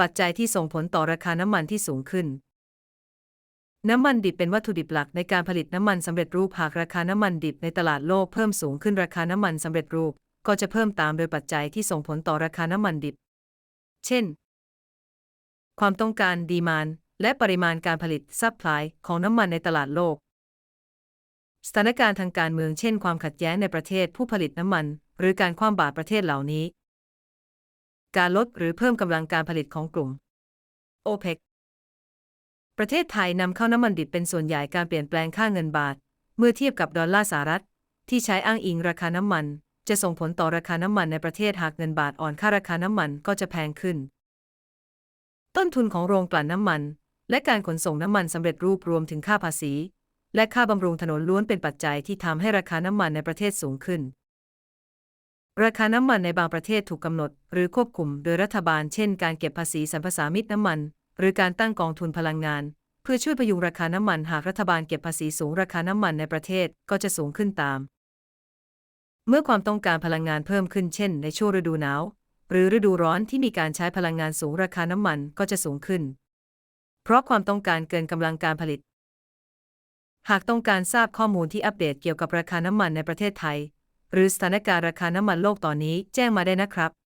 ปัจจัยที่ส่งผลต่อราคาน้ำมันที่สูงขึ้น น้ำมันดิบเป็นวัตถุดิบหลักในการผลิตน้ำมันสำเร็จรูปหากราคาน้ำมันดิบในตลาดโลกเพิ่มสูงขึ้นราคาน้ำมันสำเร็จรูปก็จะเพิ่มตามโดยปัจจัยที่ส่งผลต่อราคาน้ำมันดิบ เช่น ความต้องการดีมานและปริมาณการผลิตซัพพลายของน้ำมันในตลาดโลก สถานการณ์ทางการเมืองเช่นความขัดแย้งในประเทศผู้ผลิตน้ำมัน หรือการคว่ำบาตรประเทศเหล่านี้ การลดหรือเพิ่มกำลังการผลิตของกลุ่ม OPEC ประเทศไทยนำเข้าน้ำมันดิบเป็นส่วนใหญ่การเปลี่ยนแปลงค่าเงินบาท เมื่อเทียบกับดอลลาร์สหรัฐ ที่ใช้อ้างอิงราคาน้ำมัน จะส่งผลต่อราคาน้ำมันในประเทศหากเงินบาทอ่อนค่าราคาน้ำมันก็จะแพงขึ้น ต้นทุนของโรงกลั่นน้ำมัน และการขนส่งน้ำมันสำเร็จรูปรวมถึงค่าภาษี และค่าบำรุงถนนล้วนเป็นปัจจัยที่ทำให้ราคาน้ำมันในประเทศสูงขึ้น ราคาน้ำมันในบางประเทศถูกกำหนด หรือควบคุมโดยรัฐบาล เช่น การเก็บภาษีสรรพสามิตน้ำมัน หรือการตั้งกองทุนพลังงาน เพื่อช่วยพยุงราคาน้ำมัน หากรัฐบาลเก็บภาษีสูงราคาน้ำมันในประเทศก็จะสูงขึ้นตาม เมื่อความต้องการพลังงานเพิ่มขึ้นเช่น ในช่วงฤดูหนาว หรือฤดูร้อนที่มีการใช้พลังงานสูงราคาน้ำมันก็จะสูงขึ้น เพราะความต้องการเกินกำลังการผลิต หากต้องการทราบข้อมูลที่อัปเดตเกี่ยวกับราคาน้ำมันในประเทศไทย หรือสถานการณ์ราคาน้ำมันโลกตอนนี้แจ้งมาได้นะครับ